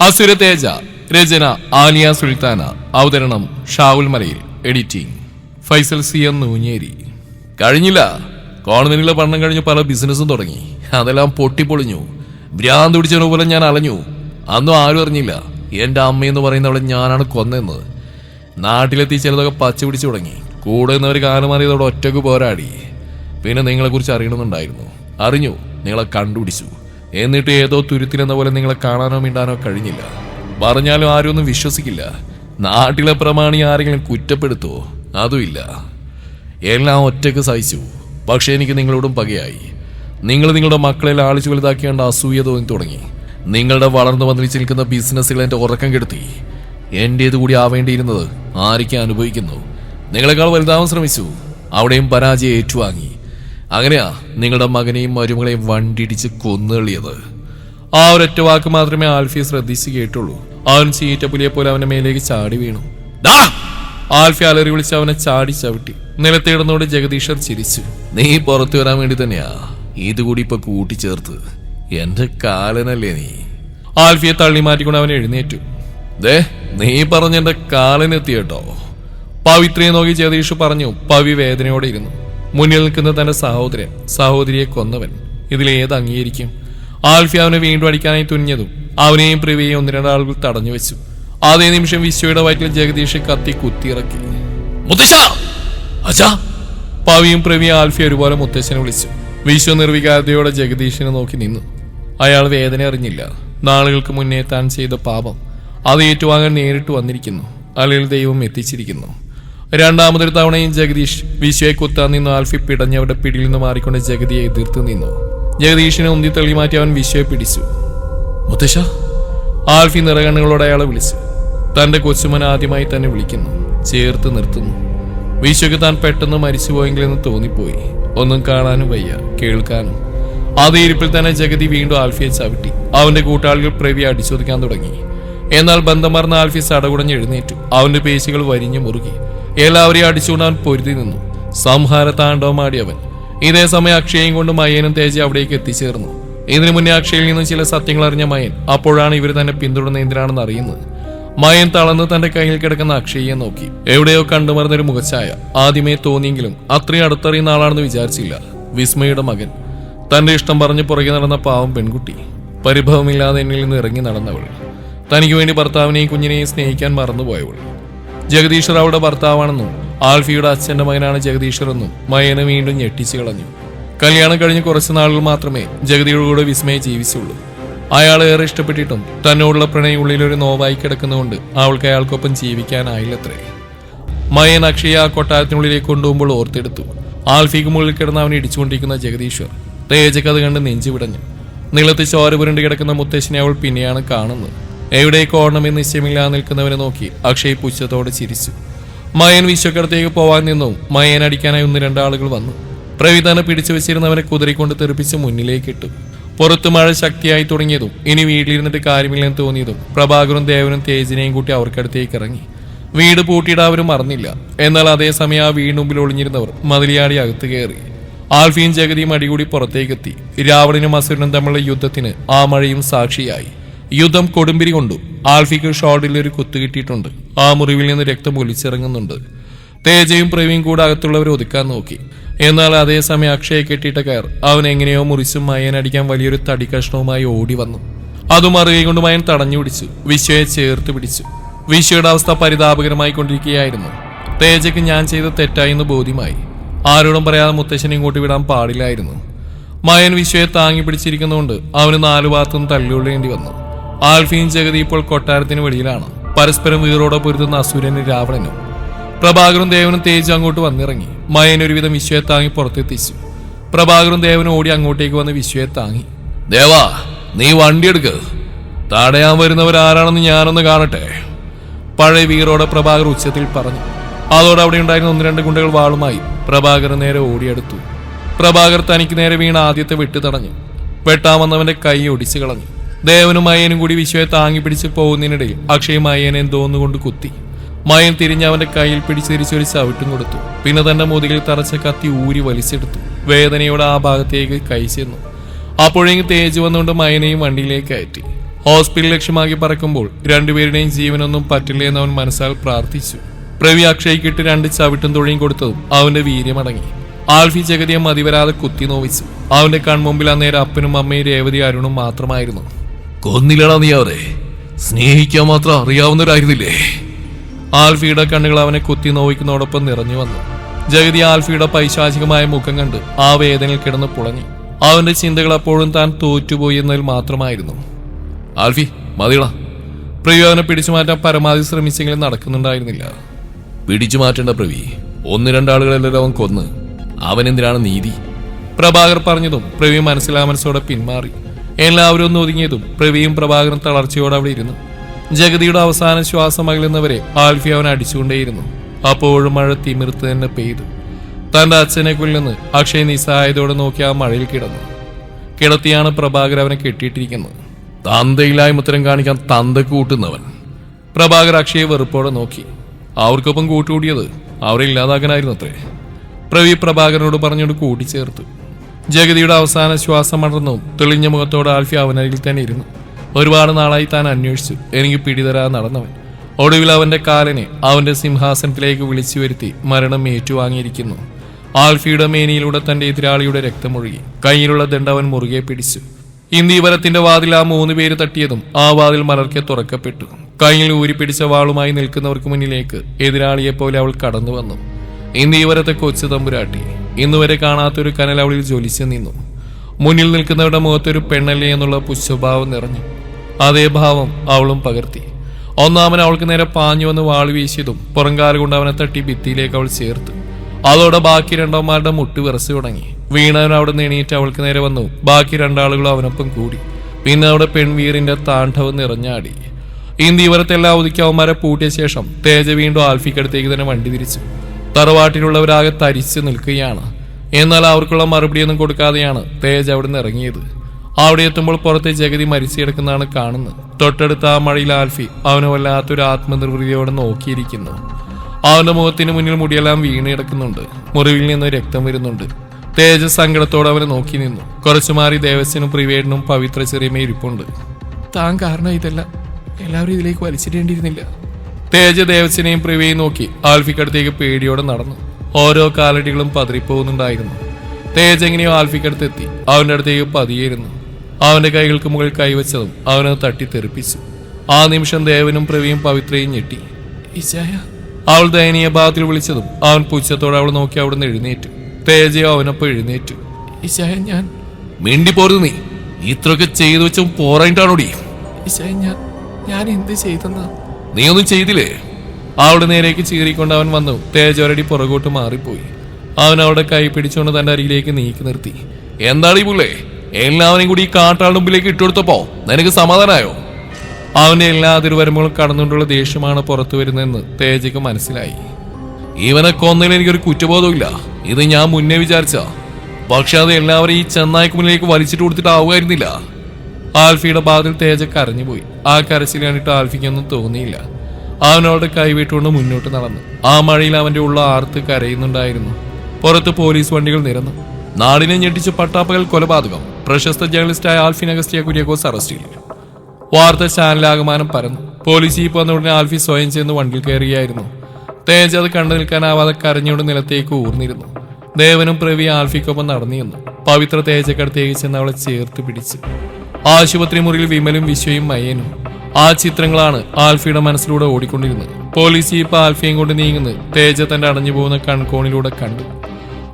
അസുര തേജ രചന ആലിയ സുൽത്താന അവതരണം Shaul Malayil editing Faisal C M Noonjeri. കഴിഞ്ഞില്ല കോൺവെന്റിലെ പഠനം കഴിഞ്ഞ് പല ബിസിനസ്സും തുടങ്ങി. അതെല്ലാം പൊട്ടിപ്പൊളിഞ്ഞു. ഭ്രാന്ത് പിടിച്ചതിനെ പോലെ ഞാൻ അലഞ്ഞു. അന്നും ആരും അറിഞ്ഞില്ല എന്റെ അമ്മയെന്ന് പറയുന്നവളെ ഞാനാണ് കൊന്നെന്ന് നാട്ടിലെത്തി ചിലതൊക്കെ പച്ച പിടിച്ചു തുടങ്ങി. കൂടെ നിന്നവർ കാലമാറിയതോടെ ഒറ്റയ്ക്ക് പോരാടി. പിന്നെ നിങ്ങളെക്കുറിച്ച് അറിയണമെന്നുണ്ടായിരുന്നു. അറിഞ്ഞു നിങ്ങളെ കണ്ടുപിടിച്ചു. എന്നിട്ട് ഏതോ തുരുത്തിലെന്ന പോലെ നിങ്ങളെ കാണാനോ മിണ്ടാനോ കഴിഞ്ഞില്ല. പറഞ്ഞാലും ആരും ഒന്നും വിശ്വസിക്കില്ല. നാട്ടിലെ പ്രമാണി ആരെങ്കിലും കുറ്റപ്പെടുത്തോ? അതുമില്ല. എല്ലാം ഒറ്റയ്ക്ക് സഹിച്ചു. പക്ഷെ എനിക്ക് നിങ്ങളോടും പകയായി. നിങ്ങൾ നിങ്ങളുടെ മക്കളെ ലാളിച്ചു വലുതാക്കിയാണ്ട് അസൂയ തോന്നി തുടങ്ങി. നിങ്ങളുടെ വളർന്നു വന്നിച്ച് നിൽക്കുന്ന ബിസിനസ്സുകൾ എന്റെ ഉറക്കം കെടുത്തി. എന്റേത് കൂടി ആവേണ്ടിയിരുന്നത് ആരൊക്കെ അനുഭവിക്കുന്നു? നിങ്ങളെക്കാൾ വലുതാവാൻ ശ്രമിച്ചു. അവിടെയും പരാജയം ഏറ്റുവാങ്ങി. അങ്ങനെയാ നിങ്ങളുടെ മകനെയും മരുമകളെയും വണ്ടിയിടിച്ച് കൊന്നുകളിയത് ആ ഒരൊറ്റ വാക്ക് മാത്രമേ ആൽഫി ശ്രദ്ധിച്ച് കേട്ടുള്ളൂ. അവൻ ചീറ്റപ്പുലിയെ പോലെ അവന്റെ മേലേക്ക് ചാടി വീണു! ആൽഫി അലറി വിളിച്ച് അവനെ ചാടി ചവിട്ടി. നിലത്തിടുന്നോട് ജഗദീഷർ ചിരിച്ചു. നീ പുറത്തു വരാൻ വേണ്ടി തന്നെയാ. ഇതുകൂടി ഇപ്പൊ കൂട്ടിച്ചേർത്ത്. എന്റെ കാലനല്ലേ നീ? ആൽഫിയെ തള്ളി മാറ്റിക്കൊണ്ട് അവൻ എഴുന്നേറ്റു. ദേ നീ പറഞ്ഞ എന്റെ കാലനെത്തി കേട്ടോ പവിത്രയെ നോക്കി ജഗദീഷ് പറഞ്ഞു പവി വേദനയോടെ ഇരുന്നു. മുന്നിൽ നിൽക്കുന്ന തന്റെ സഹോദരൻ സഹോദരിയെ കൊന്നവൻ. ഇതിലേത് അംഗീകരിക്കും? ആൽഫി അവനെ വീണ്ടും അടിക്കാനായി തുനിഞ്ഞതും അവനെയും പ്രിവയെയും ഒന്ന് രണ്ടാളുകൾ തടഞ്ഞു വെച്ചു. അതേ നിമിഷം വിശ്വയുടെ വയറ്റിൽ ജഗദീഷ് കത്തി കുത്തിയിറക്കി. പവിയും പ്രവിയും ആൽഫി ഒരുപോലെ മുത്തശ്ശനെ വിളിച്ചു. വിശ്വ നിർവികാരതയോടെ ജഗദീഷിനെ നോക്കി നിന്നു. അയാൾ വേദന അറിഞ്ഞില്ല. നാളുകൾക്ക് മുന്നേ താൻ ചെയ്ത പാപം അത് ഏറ്റുവാങ്ങാൻ നേരിട്ട് വന്നിരിക്കുന്നു. അല്ലെങ്കിൽ ദൈവം എത്തിച്ചിരിക്കുന്നു. രണ്ടാമതൊരു തവണയും ജഗദീഷ് വിശ്വയെ കുത്താൻ നിന്നു ആൽഫി പിടഞ്ഞവരുടെ പിടിയിൽ നിന്ന് മാറിക്കൊണ്ട് ജഗതിയെ എതിർത്ത് നിന്നു. ജഗദീഷിനെ ഉന്തി തള്ളി മാറ്റി അവൻ വിശ്വയെ പിടിച്ചു. മുത്തശ്ശ ആൽഫി നിറകണ്ണുകളോടെ അയാളെ വിളിച്ചു. തന്റെ കൊച്ചുമൻ ആദ്യമായി തന്നെ വിളിക്കുന്നു ചേർത്ത് നിർത്തുന്നു. വിശ്വക്ക് താൻ പെട്ടെന്ന് മരിച്ചുപോയെങ്കിലെന്ന് തോന്നിപ്പോയി. ഒന്നും കാണാനും വയ്യ കേൾക്കാനും. അതേ ഇരിപ്പിൽ തന്നെ ജഗതി വീണ്ടും ആൽഫിയെ ചവിട്ടി. അവന്റെ കൂട്ടാളികൾ പ്രവി അടിച്ചൊതുക്കാൻ തുടങ്ങി. എന്നാൽ ബന്ധം മറന്ന ആൽഫി സടകുടഞ്ഞ് എഴുന്നേറ്റു. അവന്റെ പേശികൾ വരിഞ്ഞു മുറുകി. എല്ലാവരെയും അടിച്ചുകൊണ്ടാൻ പൊരുതി നിന്നു. സംഹാര താണ്ഡവമാടി അവൻ ഇതേ സമയം അക്ഷയും കൊണ്ട് മയനും തേജ അവിടേക്ക് എത്തിച്ചേർന്നു. ഇതിനു മുന്നേ അക്ഷയിൽ നിന്ന് ചില സത്യങ്ങൾ അറിഞ്ഞ മയൻ അപ്പോഴാണ് ഇവർ തന്നെ പിന്തുടർന്ന എന്തിനാണെന്ന് അറിയുന്നത്. മയൻ തളർന്ന് തന്റെ കയ്യിൽ കിടക്കുന്ന അക്ഷയെ നോക്കി. എവിടെയോ കണ്ടുമറന്നൊരു മുഖച്ഛായ. ആദ്യമേ തോന്നിയെങ്കിലും അത്രയും അടുത്തറിയുന്ന ആളാണെന്ന് വിചാരിച്ചില്ല. വിസ്മയുടെ മകൻ. തന്റെ ഇഷ്ടം പറഞ്ഞ് പുറകെ നടന്ന പാവം പെൺകുട്ടി. പരിഭവമില്ലാതെ എന്നിൽ നിന്ന് ഇറങ്ങി നടന്നവൾ. തനിക്ക് വേണ്ടി ഭർത്താവിനെയും കുഞ്ഞിനെയും സ്നേഹിക്കാൻ മറന്നുപോയവൾ. ജഗദീശ്വർ അവളുടെ ഭർത്താവാണെന്നും ആൽഫിയുടെ അച്ഛന്റെ മകനാണ് ജഗദീശ്വർ എന്നും മയനെ വീണ്ടും ഞെട്ടിച്ചു കളഞ്ഞു. കല്യാണം കഴിഞ്ഞ് കുറച്ചു നാളുകൾ മാത്രമേ ജഗതിയുടെ കൂടെ വിസ്മയെ ജീവിച്ചുള്ളൂ. അയാൾ ഏറെ ഇഷ്ടപ്പെട്ടിട്ടും തന്നോടുള്ള പ്രണയം ഉള്ളിലൊരു നോവായി കിടക്കുന്നതുകൊണ്ട് അവൾക്ക് അയാൾക്കൊപ്പം ജീവിക്കാനായില്ലത്രേ. മയൻ അക്ഷയ ആ കൊട്ടാരത്തിനുള്ളിലേക്ക് കൊണ്ടുപോകുമ്പോൾ ഓർത്തെടുത്തു. ആൽഫിക്ക് മുകളിൽ കിടന്ന് അവനെ ഇടിച്ചുകൊണ്ടിരിക്കുന്ന ജഗദീശ്വർ തേജക്ക് അത് കണ്ട് നെഞ്ചു വിടഞ്ഞു. നിലത്ത് ചോര പുരണ്ട് കിടക്കുന്ന മുത്തശ്ശിനെ അവൾ പിന്നെയാണ് കാണുന്നത്. എവിടേക്ക് ഓടണമെന്ന് നിശ്ചയമില്ലാതെ നിൽക്കുന്നവനെ നോക്കി അക്ഷയ് പുച്ഛത്തോടെ ചിരിച്ചു. മയൻ വിശ്വക്കടത്തേക്ക് പോവാൻ നിന്നു. മയൻ അടിക്കാനായി ഒന്ന് രണ്ടാളുകൾ വന്നു. പ്രവിധാന പിടിച്ചു വെച്ചിരുന്നവനെ കുതിരക്കൊണ്ട് തെറിപ്പിച്ച് മുന്നിലേക്ക് ഇട്ടു. പുറത്ത് മഴ ശക്തിയായി തുടങ്ങിയതും ഇനി വീട്ടിലിരുന്നിട്ട് കാര്യമില്ലെന്ന് തോന്നിയതും പ്രഭാകരും ദേവനും തേജിനെയും കൂട്ടി അവർക്കടുത്തേക്ക് ഇറങ്ങി. വീട് പൂട്ടിയിടാവരും മറന്നില്ല. എന്നാൽ അതേസമയം ആ വീടിന് മുമ്പിൽ ഒളിഞ്ഞിരുന്നവർ മതിലിയാടി അകത്ത് കയറി. ആൽഫിയും ജഗതിയും അടികൂടി പുറത്തേക്കെത്തി. രാവണനും അസുരനും തമ്മിലുള്ള യുദ്ധത്തിന് ആ മഴയും സാക്ഷിയായി. യുദ്ധം കൊടുമ്പിരി കൊണ്ടു. ആൽഫിക്ക് ഷോർഡിൽ ഒരു കുത്തു കിട്ടിയിട്ടുണ്ട്. ആ മുറിവിൽ നിന്ന് രക്തം ഒലിച്ചിറങ്ങുന്നുണ്ട്. തേജയും പ്രവീൺ കൂടെ അകത്തുള്ളവരെ ഒതുക്കാൻ നോക്കി. എന്നാൽ അതേസമയം അക്ഷയെ കെട്ടിയിട്ട കയർ. അവൻ എങ്ങനെയോ മുറിച്ചും മയനടിക്കാൻ വലിയൊരു തടി കഷ്ണവുമായി ഓടി വന്നു. അതും മറുകൈ കൊണ്ട് മയൻ തടഞ്ഞു പിടിച്ചു. വിശ്വയെ ചേർത്ത് പിടിച്ചു. വിശ്വയുടെ അവസ്ഥ പരിതാപകരമായി കൊണ്ടിരിക്കുകയായിരുന്നു. തേജയ്ക്ക് ഞാൻ ചെയ്ത തെറ്റായി എന്ന് ബോധ്യമായി. ആരോടും പറയാതെ മുത്തശ്ശനെ ഇങ്ങോട്ട് വിടാൻ പാടില്ലായിരുന്നു. മയൻ വിശ്വയെ താങ്ങി പിടിച്ചിരിക്കുന്നതുകൊണ്ട് അവന് നാലു ഭാഗത്തും തല്ലുകൊള്ളേണ്ടി വന്നു. ആൽഫിയും ജഗതി ഇപ്പോൾ കൊട്ടാരത്തിന് വെളിയിലാണ്. പരസ്പരം വീറോടെ പൊരുതുന്ന അസുരനും രാവണനും. പ്രഭാകരും ദേവനും തേജ് അങ്ങോട്ട് വന്നിറങ്ങി. മയൻ ഒരുവിധം വിശ്വയെ താങ്ങി പുറത്തെത്തിച്ചു. പ്രഭാകരും ദേവനും ഓടി അങ്ങോട്ടേക്ക് വന്ന് വിശ്വയെ താങ്ങി. ദേവാ നീ വണ്ടി എടുക്ക്. തടയാൻ വരുന്നവരാരാണെന്ന് ഞാനൊന്ന് കാണട്ടെ. പഴയ വീറോടെ പ്രഭാകർ ഉച്ചത്തിൽ പറഞ്ഞു. അതോടെ അവിടെ ഉണ്ടായിരുന്ന ഒന്ന് രണ്ട് ഗുണ്ടകൾ വാളുമായി പ്രഭാകർ നേരെ ഓടിയെടുത്തു. പ്രഭാകർ തനിക്ക് നേരെ വീണ ആദ്യത്തെ വെട്ട് തടഞ്ഞു. വെട്ടാമെന്നവന്റെ കൈ ഒടിച്ചു കളഞ്ഞു. ദേവനും അയ്യനും കൂടി വിശ്വയെ താങ്ങി പിടിച്ച് പോകുന്നതിനിടയിൽ അക്ഷയും അയ്യനെ തോന്നുകൊണ്ട് കുത്തി. മയൻ തിരിഞ്ഞ് അവന്റെ കയ്യിൽ പിടിച്ച് തിരിച്ചൊരു ചവിട്ടും കൊടുത്തു. പിന്നെ തന്റെ മുതുകിൽ തറച്ച കത്തി ഊരി വലിച്ചെടുത്തു. വേദനയോടെ ആ ഭാഗത്തേക്ക് കൈ ചെന്നു. അപ്പോഴേക്കും തേജ് വന്നുകൊണ്ട് മയനെയും വണ്ടിയിലേക്ക് കയറ്റി. ഹോസ്പിറ്റൽ ലക്ഷ്യമാക്കി പറക്കുമ്പോൾ രണ്ടുപേരുടെയും ജീവനൊന്നും പറ്റില്ല എന്ന് അവൻ മനസ്സാൽ പ്രാർത്ഥിച്ചു. പ്രവി അക്ഷയ്ക്കിട്ട് രണ്ട് ചവിട്ടും തൊഴിയും കൊടുത്തതും അവന്റെ വീര്യമടങ്ങി ആൽഫി ജഗതിയെ മതിവരാതെ കുത്തി നോവിച്ചു. അവന്റെ കൺമുമ്പിൽ അന്നേരം അപ്പനും അമ്മയും രേവതി അരുണും മാത്രമായിരുന്നു. കൊന്നില്ലടാ നീ അവരെ. സ്നേഹിക്കാൻ മാത്രം അറിയാവുന്നവരായിരുന്നില്ലേ? ആൽഫിയുടെ കണ്ണുകൾ അവനെ കുത്തി നോവിക്കുന്നതോടൊപ്പം നിറഞ്ഞു വന്നു. ജഗതി ആൽഫിയുടെ പൈശാചികമായ മുഖം കണ്ട് ആ വേദനയിൽ കിടന്ന് പുളഞ്ഞു. അവന്റെ ചിന്തകൾ അപ്പോഴും താൻ തോറ്റുപോയി എന്നതിൽ മാത്രമായിരുന്നു. ആൽഫി മതിള അവനെ പിടിച്ചു മാറ്റാൻ പരമാവധി ശ്രമിച്ചെങ്കിലും നടക്കുന്നുണ്ടായിരുന്നില്ല. പിടിച്ചു മാറ്റേണ്ട പ്രവി. ഒന്ന് രണ്ടാളുകളെല്ലാം അവൻ കൊന്ന്. അവനെന്തിനാണ് നീതി? പ്രഭാകർ പറഞ്ഞതും പ്രവി മനസ്സിലാമനസോടെ പിന്മാറി. എല്ലാവരും ഒന്ന് ഒതുങ്ങിയതും പ്രവിയും പ്രഭാകരും തളർച്ചയോടെ അവിടെ ഇരുന്നു. ജഗതിയുടെ അവസാന ശ്വാസം അകലുന്നവരെ ആൽഫി അവൻ അടിച്ചുകൊണ്ടേയിരുന്നു. അപ്പോഴും മഴ തിമിർത്ത് തന്നെ പെയ്തു. തന്റെ അച്ഛനെ കൊല്ലുന്ന് അക്ഷയ് നിസ്സഹായതയോടെ നോക്കി ആ മഴയിൽ കിടന്നു. കിടത്തിയാണ് പ്രഭാകർ അവനെ കെട്ടിയിട്ടിരിക്കുന്നത്. തന്തയില്ലായ്മത്തരം കാണിക്കാൻ തന്ത കൂട്ടുന്നവൻ. പ്രഭാകർ അക്ഷയെ വെറുപ്പോടെ നോക്കി. അവർക്കൊപ്പം കൂട്ടുകൂടിയത് അവരെ ഇല്ലാതാക്കാനായിരുന്നു അത്രേ പ്രവി പ്രഭാകരനോട് പറഞ്ഞുകൊണ്ട് കൂട്ടിച്ചേർത്തു. ജഗതിയുടെ അവസാന ശ്വാസം അടർന്നു. തെളിഞ്ഞ മുഖത്തോടെ ആൽഫി അവനരികിൽ തന്നെ ഇരുന്നു. ഒരുപാട് നാളായി താൻ അന്വേഷിച്ചു. എനിക്ക് പിടിതരാതെ നടന്നവൻ. ഒടുവിൽ അവന്റെ കാലനെ അവന്റെ സിംഹാസനത്തിലേക്ക് വിളിച്ചു വരുത്തി മരണം ഏറ്റുവാങ്ങിയിരിക്കുന്നു. ആൽഫിയുടെ മേനിയിലൂടെ തന്റെ എതിരാളിയുടെ രക്തമൊഴുകി കയ്യിലുള്ള ദണ്ഡ് അവൻ മുറുകെ പിടിച്ചു. ഇന്ദീവരത്തിന്റെ വാതിൽ ആ മൂന്ന് പേര് തട്ടിയതും ആ വാതിൽ മലർക്കെ തുറക്കപ്പെട്ടു. കയ്യിൽ ഊരിപ്പിടിച്ച വാളുമായി നിൽക്കുന്നവർക്ക് മുന്നിലേക്ക് എതിരാളിയെപ്പോലെ അവൾ കടന്നു വന്നു ഇന്ദീവരത്തെ കൊച്ചു തമ്പുരാട്ടി ഇന്നുവരെ കാണാത്തൊരു കനൽ അവളിൽ ജ്വലിച്ചു നിന്നു. മുന്നിൽ നിൽക്കുന്നവരുടെ മുഖത്തൊരു പെണ്ണല്ലേ എന്നുള്ള പുഷ്പഭാവം നിറഞ്ഞു. അതേ ഭാവം അവളും പകർത്തി. ഒന്നാമൻ അവൾക്ക് നേരെ പാഞ്ഞു വന്ന് വാൾ വീശിയതും പുറംകാല കൊണ്ട് അവനെ തട്ടി ഭിത്തിയിലേക്ക് അവൾ ചേർത്തു. അതോടെ ബാക്കി രണ്ടോമാരുടെ മുട്ട് വിറച്ചു തുടങ്ങി. വീണവൻ അവിടെ നിന്ന് എണീറ്റ് അവൾക്ക് നേരെ വന്നു. ബാക്കി രണ്ടാളുകളും അവനൊപ്പം കൂടി. പിന്നെ അവിടെ പെൺവീറിന്റെ താണ്ഡവം നിറഞ്ഞാടി. ഇന്ത്യവരത്തെല്ലാം ഒതുക്കി അവന്മാരെ പൂട്ടിയ ശേഷം തേജ വീണ്ടും ആൽഫിക്കടുത്തേക്ക് തന്നെ വണ്ടി തിരിച്ചു. തറവാട്ടിലുള്ളവരാകെ തരിച്ചു നിൽക്കുകയാണ്. എന്നാൽ അവർക്കുള്ള മറുപടിയൊന്നും കൊടുക്കാതെയാണ് തേജ് അവിടെ നിന്ന് ഇറങ്ങിയത്. അവിടെ എത്തുമ്പോൾ പുറത്തെ ജഗതി മരിച്ചു കിടക്കുന്നതാണ് കാണുന്നത്. തൊട്ടടുത്ത ആ മഴയിൽ ആൽഫി അവനെ വല്ലാത്തൊരു ആത്മനിർവൃതിയോടെ നോക്കിയിരിക്കുന്നു. അവന്റെ മുഖത്തിന് മുന്നിൽ മുടിയെല്ലാം വീണ് കിടക്കുന്നുണ്ട്. മുറിവിൽ നിന്ന് രക്തം വരുന്നുണ്ട്. തേജ് സങ്കടത്തോടെ അവനെ നോക്കി നിന്നു. കുറച്ചു മാറി ദേവസ്വനും പ്രിവേഡിനും പവിത്ര ചെറിയമേ ഇരിപ്പുണ്ട്. താൻ കാരണം ഇതല്ല. എല്ലാവരും ഇതിലേക്ക് വലിച്ചിടേണ്ടിയിരുന്നില്ല. തേജ ദേവസിനെയും പ്രിവയും നോക്കി ആൽഫിക്കടുത്തേക്ക് പേടിയോടെ നടന്നു. ഓരോ കാലടികളും പതറിപ്പോകുന്നുണ്ടായിരുന്നു തേജ് എങ്ങനെയോ ആൽഫിക്കടുത്ത് എത്തി അവന്റെ അടുത്തേക്ക് പതിയിരുന്നു. അവന്റെ കൈകൾക്ക് മുകളിൽ കൈവച്ചതും അവനത് തട്ടിത്തെറിപ്പിച്ചു. ആ നിമിഷം ദേവനും പ്രവിയും പവിത്രയും ഞെട്ടി. അവൾ ദയനീയ ഭാഗത്തിൽ വിളിച്ചതും അവൻ പുച്ഛത്തോടെ അവൾ നോക്കി അവിടുന്ന് എഴുന്നേറ്റു. തേജയോ അവനൊപ്പം എഴുന്നേറ്റു. ഇച്ചായ ഞാൻ. പോരുന്നു നീ. ഇത്രയൊക്കെ ചെയ്തു വെച്ചും പോറായിട്ടാണോടി ഞാൻ ഞാൻ എന്ത് ചെയ്തെന്നാ? നീ ഒന്നും ചെയ്തില്ലേ? അവളുടെ നേരേക്ക് ചീറിക്കൊണ്ട് അവൻ വന്നു. തേജോരടി പുറകോട്ട് മാറിപ്പോയി. അവൻ അവളുടെ കൈ പിടിച്ചുകൊണ്ട് തന്റെ അരികിലേക്ക് നീക്കി നിർത്തി. എന്താണ് ഈ പുള്ളേ? എല്ലാവരെയും കൂടി ഈ കാട്ടാളുടെ മുമ്പിലേക്ക് ഇട്ടുകൊടുത്തപ്പോ നിനക്ക് സമാധാനായോ? അവന്റെ എല്ലാ അതിർവരമ്പുകളും കടന്നുകൊണ്ടുള്ള ദേഷ്യമാണ് പുറത്തു വരുന്നതെന്ന് തേജയ്ക്ക് മനസ്സിലായി. ഇവനെ കൊന്നതിൽ എനിക്കൊരു കുറ്റബോധമില്ല ഇത് ഞാൻ മുന്നേ വിചാരിച്ച പക്ഷെ അത് എല്ലാവരും ഈ ചെന്നായ്ക്കുമ്പിലേക്ക് വലിച്ചിട്ട് കൊടുത്തിട്ടാവുമായിരുന്നില്ല. ആൽഫിയുടെ ഭാഗത്തിൽ തേജ കരഞ്ഞുപോയി ആ കരച്ചിൽ കണ്ടിട്ട് ആൽഫിക്കൊന്നും തോന്നിയില്ല. അവനോട് കൈവിട്ടുകൊണ്ട് മുന്നോട്ട് നടന്നു. ആ മഴയിൽ അവന്റെ ഉള്ള ആർത്ത് കരയുന്നുണ്ടായിരുന്നു. പുറത്ത് പോലീസ് വണ്ടികൾ നിരന്നു. നാടിനെ ഞെട്ടിച്ച് പട്ടാപ്പകൽ കൊലപാതകം. പ്രശസ്ത ജേർണലിസ്റ്റായ ആൽഫിൻ അഗസ്റ്റിയ കുര്യാക്കോസ് അറസ്റ്റിൽ വാർത്ത ചാനലാകമാനം പരന്നു. പോലീസ് ജീപ്പ് വന്ന ഉടനെ ആൽഫി സ്വയം ചെന്ന് വണ്ടിയിൽ കയറിയായിരുന്നു തേജ് അത് കണ്ടു നിൽക്കാനാവാതെ കരഞ്ഞുകൊണ്ട് നിലത്തേക്ക് ഊർന്നിരുന്നു. ദേവനും പ്രവി ആൽഫിക്കൊപ്പം നടന്നിരുന്നു. പവിത്ര തേജക്കടുത്തേക്ക് ചെന്ന് അവളെ ചേർത്ത് പിടിച്ചു. ആശുപത്രി മുറിയിൽ വിമലും വിശ്വയും മയേനും ആ ചിത്രങ്ങളാണ് ആൽഫിയുടെ മനസ്സിലൂടെ ഓടിക്കൊണ്ടിരുന്നത്. പോലീസ് ജീപ്പ് ആൽഫിയും കൊണ്ട് നീങ്ങുന്നത് തേജ തന്റെ അടഞ്ഞു പോകുന്ന കൺകോണിലൂടെ കണ്ടു.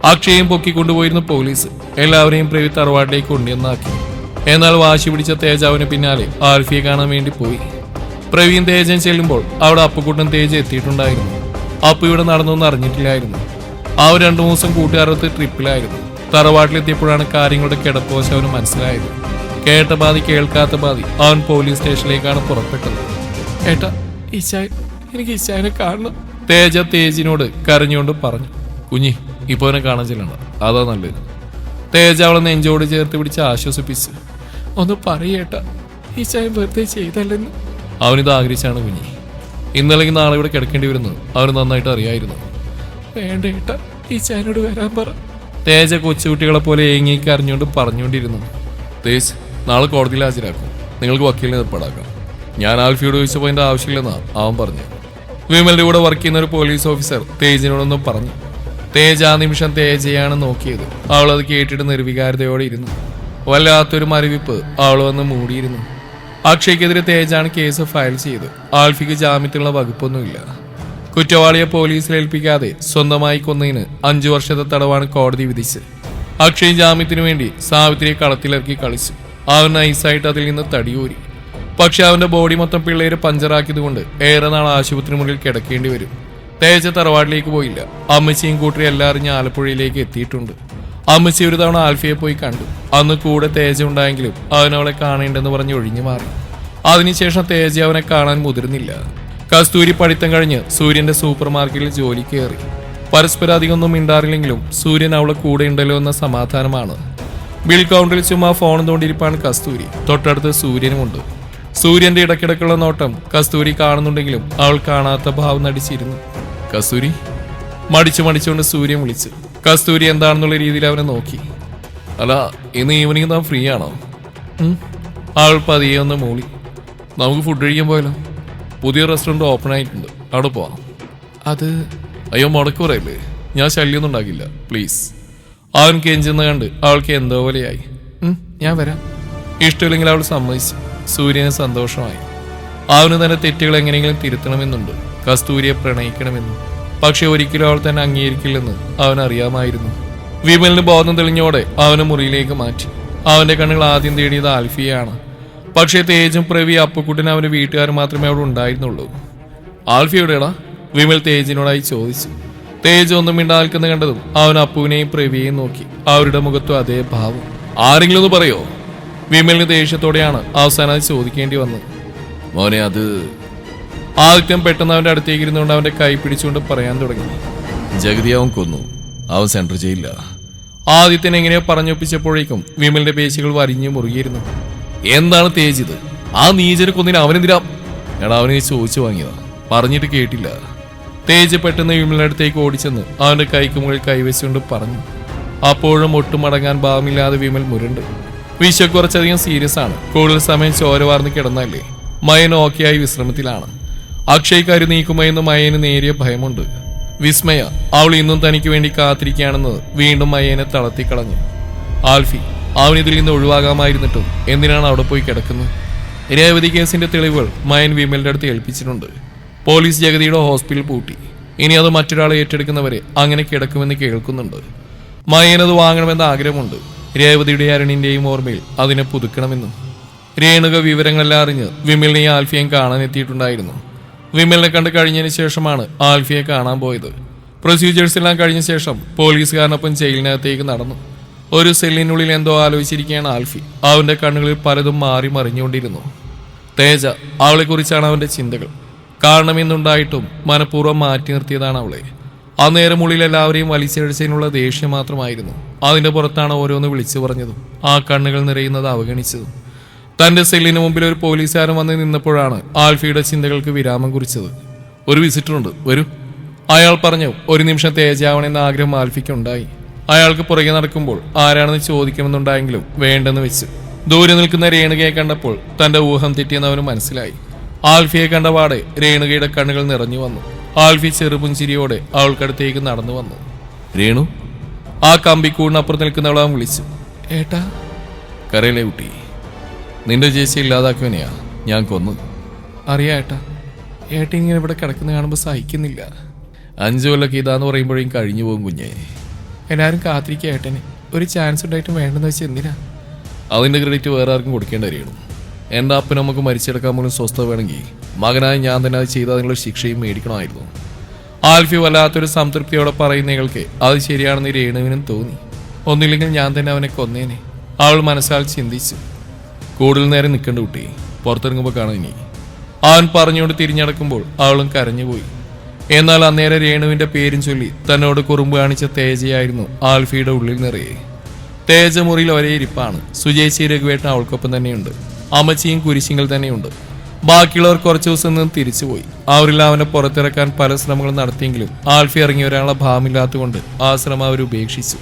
അക്ഷയും പൊക്കിക്കൊണ്ടുപോയിരുന്ന പോലീസ് എല്ലാവരെയും പ്രവി തറവാട്ടിലേക്ക് കൊണ്ടുവന്നാക്കി എന്നാൽ വാശി പിടിച്ച തേജ അവന് പിന്നാലെ ആൽഫിയെ കാണാൻ വേണ്ടി പോയി. പ്രവീൺ തേജൻ ചെല്ലുമ്പോൾ അവിടെ അപ്പുക്കുട്ടൻ തേജ എത്തിയിട്ടുണ്ടായിരുന്നു. അപ്പു ഇവിടെ നടന്നൊന്നും അറിഞ്ഞിട്ടില്ലായിരുന്നു. ആ രണ്ടു മൂന്ന് ദിവസം കൂട്ടുകാരത്ത് ട്രിപ്പിലായിരുന്നു തറവാട്ടിലെത്തിയപ്പോഴാണ് കാര്യങ്ങളുടെ കിടപ്പുവശം അവന് മനസ്സിലായത്. കേട്ട ബാധി കേൾക്കാത്ത ബാധി അവൻ പോലീസ് സ്റ്റേഷനിലേക്കാണ് പുറപ്പെട്ടത്. ഏട്ടാ ഈശായ എനിക്ക് ഈശായനെ കാണണം. തേജ തേജിനോട് കരഞ്ഞുകൊണ്ട് പറഞ്ഞു കുഞ്ഞി ഇപ്പൊ അവനെ കാണാൻ ചെല്ലണ്ട. അതാ നല്ലത്. തേജ അവളെ നെഞ്ചോട് ചേർത്ത് പിടിച്ച് ആശ്വസിപ്പിച്ച് ഒന്ന് പറയേട്ട ഇച്ചായൻ വെറുതെ ചെയ്തല്ലെന്ന്. അവനിത് ആഗ്രഹിച്ചാണ് കുഞ്ഞി. ഇന്നല്ലെങ്കിൽ നാളെ ഇവിടെ കിടക്കേണ്ടി വരുന്നത് അവന് നന്നായിട്ട് അറിയായിരുന്നു. വേണ്ട ഏട്ട ഈശായനോട് വരാൻ പറ. തേജ കൊച്ചുകുട്ടികളെ പോലെ ഏങ്ങി കരഞ്ഞുകൊണ്ട് പറഞ്ഞുകൊണ്ടിരുന്നു. തേജ് നാളെ കോടതിയിൽ ഹാജരാക്കും. നിങ്ങൾക്ക് വക്കീലിനെ ഏർപ്പാടാക്കാം. ഞാൻ ആൽഫിയോട് ചോദിച്ചപ്പോൾ അതിന്റെ ആവശ്യമില്ലെന്നാ അവൻ പറഞ്ഞു വിമലിന്റെ കൂടെ വർക്ക് ചെയ്യുന്ന ഒരു പോലീസ് ഓഫീസർ തേജിനോടൊന്നും പറഞ്ഞു. തേജ് ആ നിമിഷം തേജയാണ് നോക്കിയത്. അവൾ അത് കേട്ടിട്ട് നിർവികാരതയോടെ ഇരുന്നു. വല്ലാത്തൊരു മരവിപ്പ് അവൾ വന്ന് മൂടിയിരുന്നു. അക്ഷയ്ക്കെതിരെ തേജാണ് കേസ് ഫയൽ ചെയ്ത് ആൽഫിക്ക് ജാമ്യത്തിലുള്ള വകുപ്പൊന്നുമില്ല. കുറ്റവാളിയെ പോലീസിൽ ഏൽപ്പിക്കാതെ സ്വന്തമായി കൊന്നതിന് അഞ്ചു വർഷത്തെ തടവാണ് കോടതി വിധിച്ചത്. അക്ഷയ് ജാമ്യത്തിനു വേണ്ടി സാവിത്രിയെ കളത്തിലിറക്കി കളിച്ചു. അവൻ നൈസായിട്ട് അതിൽ നിന്ന് തടിയൂരി. പക്ഷെ അവന്റെ ബോഡി മൊത്തം പിള്ളേര് പഞ്ചറാക്കിയതുകൊണ്ട് ഏറെ നാൾ ആശുപത്രി മുറിയിൽ കിടക്കേണ്ടി വരും. തേജ തറവാട്ടിലേക്ക് പോയില്ല. അമ്മച്ചിയും കൂട്ടി എല്ലാവരും ആലപ്പുഴയിലേക്ക് എത്തിയിട്ടുണ്ട്. അമ്മച്ചി ഒരു തവണ ആൽഫിയെ പോയി കണ്ടു. അന്ന് കൂടെ തേജ ഉണ്ടായെങ്കിലും അവനവളെ കാണേണ്ടെന്ന് പറഞ്ഞ് ഒഴിഞ്ഞു മാറി. അതിനുശേഷം തേജ അവനെ കാണാൻ മുതിർന്നില്ല. കസ്തൂരി പഠിത്തം കഴിഞ്ഞ് സൂര്യന്റെ സൂപ്പർ മാർക്കറ്റിൽ ജോലി കയറി. പരസ്പരം അധികമൊന്നും മിണ്ടാറില്ലെങ്കിലും സൂര്യൻ അവളെ കൂടെ ഉണ്ടല്ലോ എന്ന സമാധാനമാണ്. ബിൽ കൗണ്ടറിൽ ചുമ്മാ ഫോൺ തോണ്ടിരിപ്പാണ് കസ്തൂരി. തൊട്ടടുത്ത് സൂര്യനുമുണ്ട്. സൂര്യന്റെ ഇടയ്ക്കിടയ്ക്കുള്ള നോട്ടം കസ്തൂരി കാണുന്നുണ്ടെങ്കിലും അവൾ കാണാത്ത ഭാവം നടിച്ചിരുന്നു. കസ്തൂരി? മടിച്ചു മടിച്ചുകൊണ്ട് സൂര്യൻ വിളിച്ചു. കസ്തൂരി എന്താണെന്നുള്ള രീതിയിൽ അവനെ നോക്കി. അല്ല ഇന്ന് ഈവനിങ് താൻ ഫ്രീ ആണോ? അവൾ പതിയെ ഒന്ന് മൂളി. നമുക്ക് ഫുഡ് കഴിക്കാൻ പോയാലോ? പുതിയ റെസ്റ്റോറന്റ് ഓപ്പൺ ആയിട്ടുണ്ട്. അവിടെ പോവാം. അത് അയ്യോ മുടക്ക് പറയല്ലേ? ഞാൻ ശല്യമൊന്നും ഉണ്ടാക്കില്ല. പ്ലീസ് അവൻ കെഞ്ചെന്ന് കണ്ട് അവൾക്ക് എന്തോ പോലെയായി. ഞാൻ വരാം. ഇഷ്ടമില്ലെങ്കിൽ അവൾ സമ്മതിച്ചു. സൂര്യന് സന്തോഷമായി. അവന് തന്നെ തെറ്റുകൾ എങ്ങനെയെങ്കിലും തിരുത്തണമെന്നുണ്ട്. കസ്തൂരിയെ പ്രണയിക്കണമെന്നും. പക്ഷെ ഒരിക്കലും അവൾ തന്നെ അംഗീകരിക്കില്ലെന്ന് അവൻ അറിയാമായിരുന്നു. വിമലിന് ബോധം തെളിഞ്ഞോടെ അവനെ മുറിയിലേക്ക് മാറ്റി. അവന്റെ കണ്ണുകൾ ആദ്യം തേടിയത് ആൽഫിയാണ് പക്ഷേ തേജും പ്രവി അപ്പുക്കുട്ടനും അവന്റെ വീട്ടുകാർ മാത്രമേ അവിടെ ഉണ്ടായിരുന്നുള്ളൂ. ആൽഫി വിമൽ തേജിനോടായി ചോദിച്ചു. തേജ് ഒന്നും മിണ്ടാൽക്കുന്ന കണ്ടതും അവൻ അപ്പുവിനെയും പ്രവിയെയും നോക്കി. അവരുടെ മുഖത്തും അതേ ഭാവം. ആരെങ്കിലും ഒന്ന് പറയോ? വിമലിന് ദേഷ്യത്തോടെയാണ് അവസാനം അത് ചോദിക്കേണ്ടി വന്നത്. മോനെ അത് ആദിത്യം പെട്ടെന്ന് അവന്റെ അടുത്തേക്ക് ഇരുന്നുകൊണ്ട് അവന്റെ കൈ പിടിച്ചുകൊണ്ട് പറയാൻ തുടങ്ങി. ജഗതി അവൻ കൊന്നു. അവൻ സെൻട്രൽ ജയിലില്ല ആദിത്യൻ എങ്ങനെയോ പറഞ്ഞൊപ്പിച്ചപ്പോഴേക്കും വിമലിന്റെ പേശികൾ വരിഞ്ഞു മുറുകിയിരുന്നു. എന്താണ് തേജിത് ആ നീചന് കൊന്നിന് അവനെന്തിനാ? എടാ അവനെ ചോദിച്ചു വാങ്ങിയതാ. പറഞ്ഞിട്ട് കേട്ടില്ല. തേജ് പെട്ടെന്ന് വിമലിന്റെ അടുത്തേക്ക് ഓടിച്ചെന്ന് അവന്റെ കൈക്ക് മുകളിൽ കൈവച്ചുകൊണ്ട് പറഞ്ഞു. അപ്പോഴും ഒട്ടും അടങ്ങാൻ ഭാവമില്ലാതെ വിമൽ മുരണ്ട്. വിശ കുറച്ചധികം സീരിയസ് ആണ്. കൂടുതൽ സമയം ചോര വാർന്ന് കിടന്നല്ലേ? മയൻ ഓക്കെയായി വിശ്രമത്തിലാണ്. അക്ഷയ് കരു നീക്കുമോ എന്ന് മയന് നേരിയ ഭയമുണ്ട്. വിസ്മയ അവൾ ഇന്നും തനിക്ക് വേണ്ടി കാത്തിരിക്കുകയാണെന്ന് വീണ്ടും മയനെ തളർത്തിക്കളഞ്ഞു. ആൽഫി അവൻ ഇതിൽ നിന്ന് ഒഴിവാകാമായിരുന്നിട്ടും എന്തിനാണ് അവിടെ പോയി കിടക്കുന്നത്? രേവതി കേസിന്റെ തെളിവുകൾ മയൻ വിമലിന്റെ അടുത്ത് ഏൽപ്പിച്ചിട്ടുണ്ട്. പോലീസ് ജഗതിയുടെ ഹോസ്പിറ്റൽ പൂട്ടി. ഇനി അത് മറ്റൊരാളെ ഏറ്റെടുക്കുന്നവരെ അങ്ങനെ കിടക്കുമെന്ന് കേൾക്കുന്നുണ്ട്. മയനത് വാങ്ങണമെന്ന ആഗ്രഹമുണ്ട്. രേവതിയുടെ അരുണിന്റെയും ഓർമ്മയിൽ അതിനെ പുതുക്കണമെന്നും. രേണുക വിവരങ്ങളെല്ലാം അറിഞ്ഞ് വിമലിനെ ആൽഫിയെയും കാണാൻ എത്തിയിട്ടുണ്ടായിരുന്നു വിമലിനെ കണ്ട് കഴിഞ്ഞതിന് ശേഷമാണ് ആൽഫിയെ കാണാൻ പോയത്. പ്രൊസീജിയേഴ്സ് എല്ലാം കഴിഞ്ഞ ശേഷം പോലീസുകാരനൊപ്പം ജയിലിനകത്തേക്ക് നടന്നു. ഒരു സെല്ലിനുള്ളിൽ എന്തോ ആലോചിച്ചിരിക്കുകയാണ് ആൽഫി. അവന്റെ കണ്ണുകളിൽ പലതും മാറി മറിഞ്ഞുകൊണ്ടിരുന്നു. തേജ അവളെക്കുറിച്ചാണ് അവന്റെ ചിന്തകൾ. കാരണമെന്നുണ്ടായിട്ടും മനഃപൂർവം മാറ്റി നിർത്തിയതാണ് അവളെ. ആ നേരം ഉള്ളിൽ എല്ലാവരെയും വലിച്ചഴിച്ചതിനുള്ള ദേഷ്യം മാത്രമായിരുന്നു. അതിന്റെ പുറത്താണ് ഓരോന്ന് വിളിച്ചു പറഞ്ഞതും ആ കണ്ണുകൾ നിറയുന്നത് അവഗണിച്ചതും. തന്റെ സെല്ലിന് മുമ്പിൽ ഒരു പോലീസുകാരൻ വന്ന് നിന്നപ്പോഴാണ് ആൽഫിയുടെ ചിന്തകൾക്ക് വിരാമം കുറിച്ചത്. ഒരു വിസിറ്ററുണ്ട് വരൂ. അയാൾ പറഞ്ഞു ഒരു നിമിഷം തേജാവണമെന്ന ആഗ്രഹം ആൽഫിക്കുണ്ടായി. അയാൾക്ക് പുറകെ നടക്കുമ്പോൾ ആരാണെന്ന് ചോദിക്കണമെന്നുണ്ടായെങ്കിലും വേണ്ടെന്ന് വെച്ചു. ദൂരെ നിൽക്കുന്ന രേണുകയെ കണ്ടപ്പോൾ തന്റെ ഊഹം തെറ്റിയെന്ന് അവന് മനസ്സിലായി. ആൽഫിയെ കണ്ട പാടെ രേണുകയുടെ കണ്ണുകൾ നിറഞ്ഞു വന്നു. ആൽഫി ചെറുപുഞ്ചിരിയോടെ അവൾക്കടുത്തേക്ക് നടന്നു വന്നു. രേണു? ആ കമ്പിക്കൂടിനപ്പുറത്ത് നിൽക്കുന്നവളാൻ വിളിച്ചു. ഏട്ടാ? കരയിലെ കുട്ടി? നിന്റെ ചേച്ചി ഇല്ലാതാക്കുവനെയാ ഞാൻ കൊന്നു അറിയാ ഏട്ടാ. ഏട്ട ഇങ്ങനെ ഇവിടെ കിടക്കുന്ന കാണുമ്പോൾ സഹിക്കുന്നില്ല. അഞ്ചു കൊല്ലൊക്കെ ഇതാന്ന് പറയുമ്പോഴേക്കും കഴിഞ്ഞു പോകും കുഞ്ഞെ. എല്ലാവരും കാത്തിരിക്കുക ഏട്ടനെ. ഒരു ചാൻസ് ഉണ്ടായിട്ടും വേണ്ടെന്ന് വെച്ചാൽ എന്തിനാ? അതിന്റെ ക്രെഡിറ്റ് വേറെ ആർക്കും കൊടുക്കേണ്ട കാര്യമാണ് എന്റെ അപ്പനും നമുക്ക് മരിച്ചെടുക്കാൻ പോലും സ്വസ്ഥത വേണമെങ്കിൽ മകനായി ഞാൻ തന്നെ അത് ചെയ്ത് അതിനുള്ള ശിക്ഷയും മേടിക്കണമായിരുന്നു. ആൽഫി വല്ലാത്തൊരു സംതൃപ്തിയോടെ പറയുന്നയാൾക്ക് അത് ശരിയാണെന്ന് രേണുവിനും തോന്നി. ഒന്നില്ലെങ്കിൽ ഞാൻ തന്നെ അവനെ കൊന്നേനെ. അവൾ മനസ്സാൽ ചിന്തിച്ചു. കൂടുതൽ നേരം നിൽക്കേണ്ട കുട്ടി പുറത്തിറങ്ങുമ്പോൾ കാണാം ഇനി. അവൻ പറഞ്ഞുകൊണ്ട് തിരിഞ്ഞടക്കുമ്പോൾ അവളും കരഞ്ഞുപോയി. എന്നാൽ അന്നേരം രേണുവിന്റെ പേരും ചൊല്ലി തന്നോട് കുറുമ്പ് കാണിച്ച തേജയായിരുന്നു ആൽഫിയുടെ ഉള്ളിൽ നിറയെ. തേജ മുറിയിൽ ഒരേ ഇരിപ്പാണ്. സുജേശി രഘുവേട്ടൻ അവൾക്കൊപ്പം തന്നെയുണ്ട്. അമ്മച്ചിയും കുരിശിങ്ങൾ തന്നെയുണ്ട്. ബാക്കിയുള്ളവർ കുറച്ചു ദിവസം നിന്ന് തിരിച്ചുപോയി. അവരിൽ അവനെ പുറത്തിറക്കാൻ പല ശ്രമങ്ങളും നടത്തിയെങ്കിലും ആൽഫി ഇറങ്ങി ഒരാളെ ഭാവമില്ലാത്തതുകൊണ്ട് ആ ശ്രമം അവർ ഉപേക്ഷിച്ചു.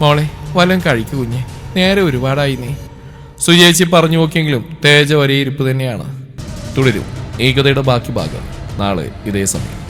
മോളെ വല്ലതും കഴിക്കൂ കുഞ്ഞെ. നേരെ ഒരുപാടായി നീ. സുജേച്ചി പറഞ്ഞു നോക്കിയെങ്കിലും തേജ ഒരേ ഇരിപ്പ് തന്നെയാണ്. തുടരും. ഈ കഥയുടെ ബാക്കി ഭാഗം നാളെ ഇതേ സമയം.